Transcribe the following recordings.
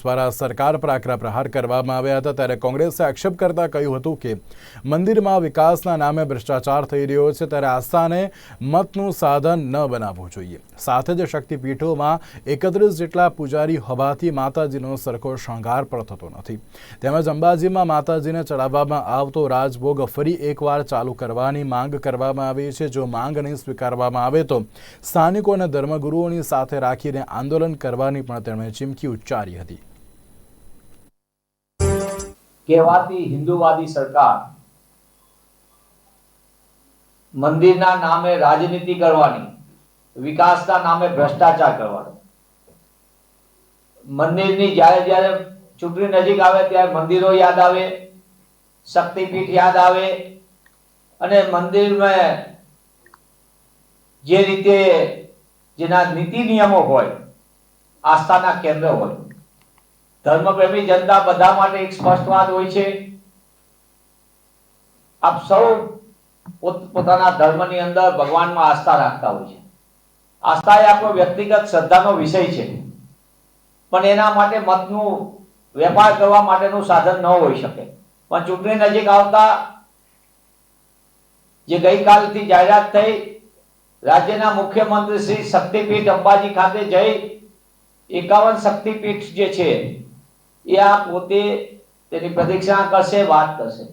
દ્વારા સરકાર પર આકરા પ્રહાર કરવામાં આવ્યા હતા, ત્યારે કોંગ્રેસે આક્ષેપ કરતા કહ્યું હતું કે, મંદિરમાં વિકાસના નામે ભ્રષ્ટાચાર થઈ રહ્યો છે, ત્યારે આસ્થાને મતનું સાધન ન બનાવવું જોઈએ. સાથે જ શક્તિપીઠોમાં એકત્રીસ જેટલા પૂજારી હોવાથી માતાજીનો સરખો શણગાર પણ થતો નથી. તેમજ અંબાજીમાં માતાજીને ચડાવવામાં આવતો રાજભોગ ફરી એકવાર ચાલુ કરવાની માંગ કરવામાં આવી છે. જો માંગ નહીં સ્વીકારવામાં આવે તો સ્થાનિકો અને ધર્મગુરુઓની સાથે રાખીને આંદોલન કરવાની પણ તેમણે ચીમકી ઉચ્ચારી હતી. કહેવાતી હિન્દુવાદી સરકાર મંદિરના નામે રાજનીતિ કરવાની, વિકાસના નામે ભ્રષ્ટાચાર કરવાનો. મંદિરની જ્યારે જ્યારે ચૂંટણી નજીક આવે ત્યારે મંદિરો યાદ આવે, શક્તિપીઠ યાદ આવે અને મંદિરમાં જે રીતે જેના નીતિ નિયમો હોય, આસ્થાના કેન્દ્ર હોય ધર્મપ્રેમી જનતા બધા માટે એક સ્પષ્ટ વાત હોય છે. આપ સૌ પોત- પોતાના ધર્મની અંદર ભગવાનમાં આસ્થા રાખતા હોય છે. આસ્થા એ આપણો વ્યક્તિગત શ્રદ્ધાનો વિષય છે. પણ એના માટે મતનું વેપાર કરવા માટેનું સાધન ન હોઈ શકે. પણ ચૂંટણી નજીક આવતા જે ગઈકાલથી જાહેરાત થઈ, રાજ્યના મુખ્યમંત્રી શ્રી શક્તિપીઠ અંબાજી ખાતે જઈ એકાવન શક્તિપીઠ જે છે એ આ પોતે તેની પ્રદક્ષિણા કરશે, વાત કરશે.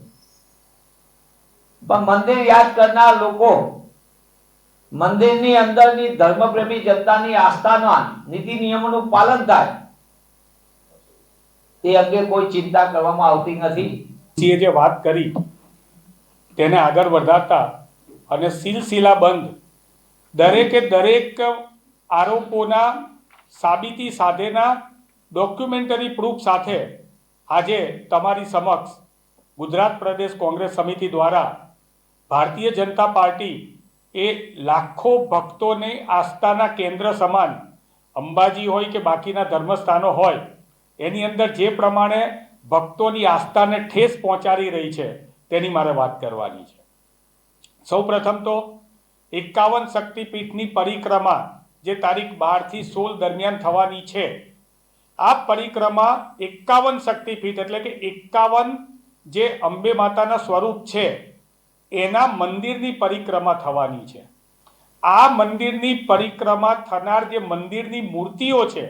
પણ મંદિર યાદ કરનાર લોકો મંદિરની અંદરની ધર્મપ્રેમી જનતાની આસ્થાના નીતિ નિયમોનું પાલન થાય, તે અંગે કોઈ ચિંતા કરવામાં આવતી નથી. સિંહે જે વાત કરી, તેને આગળ વધારતા અને સિલસિલાબંધ દરેકે દરેક આરોપોના સાબિતી સાથેના ડોક્યુમેન્ટરી પ્રૂફ સાથે આજે તમારી સમક્ષ ગુજરાત પ્રદેશ કોંગ્રેસ સમિતિ દ્વારા ભારતીય જનતા પાર્ટી એ લાખો ભક્તોને આસ્થાના કેન્દ્ર સમાન અંબાજી હોય કે બાકીના ધર્મસ્થાનો હોય, એની અંદર જે પ્રમાણે ભક્તોની આસ્થાને ઠેસ પહોંચાડી રહી છે, તેની મારે વાત કરવાની છે. સૌ પ્રથમ તો એકાવન શક્તિપીઠની પરિક્રમા જે તારીખ બારથી સોળ દરમિયાન થવાની છે આ પરિક્રમા એકાવન શક્તિપીઠ એટલે કે એકાવન જે અંબે માતાના સ્વરૂપ છે, એના મંદિરની પરિક્રમા થવાની છે. આ મંદિરની પરિક્રમા થનાર જે મંદિરની મૂર્તિઓ છે,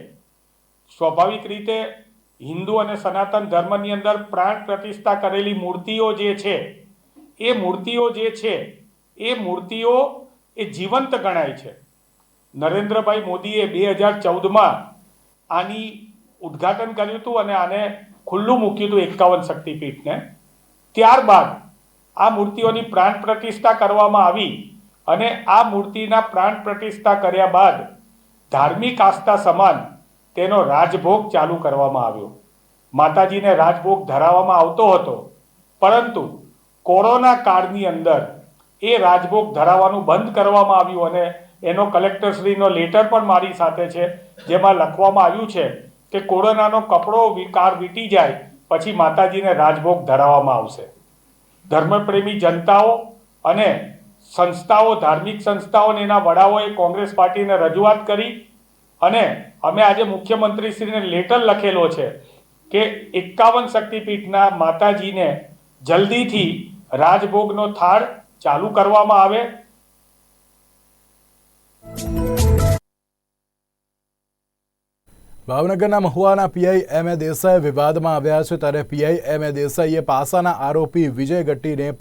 સ્વાભાવિક રીતે હિન્દુ અને સનાતન ધર્મની અંદર પ્રાણ પ્રતિષ્ઠા કરેલી મૂર્તિઓ જે છે, એ મૂર્તિઓ જે છે, એ મૂર્તિઓ એ જીવંત ગણાય છે. નરેન્દ્રભાઈ મોદીએ બે હજાર ચૌદમાં આની ઉદ્ઘાટન કર્યું હતું અને આને ખુલ્લું મૂક્યું હતું એકાવન શક્તિપીઠને. ત્યારબાદ આ મૂર્તિઓની પ્રાણ પ્રતિષ્ઠા કરવામાં આવી અને આ મૂર્તિના પ્રાણ પ્રતિષ્ઠા કર્યા બાદ ધાર્મિક આસ્થા સમાન તેનો રાજભોગ ચાલુ કરવામાં આવ્યો. માતાજીને રાજભોગ ધરાવવામાં આવતો હતો, પરંતુ કોરોના કાળની અંદર એ રાજભોગ ધરાવવાનું બંધ કરવામાં આવ્યું અને એનો કલેક્ટરશ્રીનો લેટર પણ મારી સાથે છે, જેમાં લખવામાં આવ્યું છે કે કોરોનાનો કપડો વિકાર વીટી જાય, પછી માતાજીને રાજભોગ ધરાવવામાં આવશે. ધર્મપ્રેમી જનતાઓ અને સંસ્થાઓ, ધાર્મિક સંસ્થાઓ અને એના વડાઓએ કોંગ્રેસ પાર્ટીને રજૂઆત કરી અને અમે આજે મુખ્યમંત્રીશ્રીને લેટર લખેલો છે કે એકાવન શક્તિપીઠના માતાજીને જલ્દીથી રાજભોગનો થાળ ચાલુ કરવામાં આવે ભાવનગરના મહુવાના પીઆઈ એમ એ દેસાઈ વિવાદમાં આવ્યા છે, ત્યારે પીઆઈ એમ એ દેસાઈએ પાસાના આરોપી વિજય ગટ્ટીને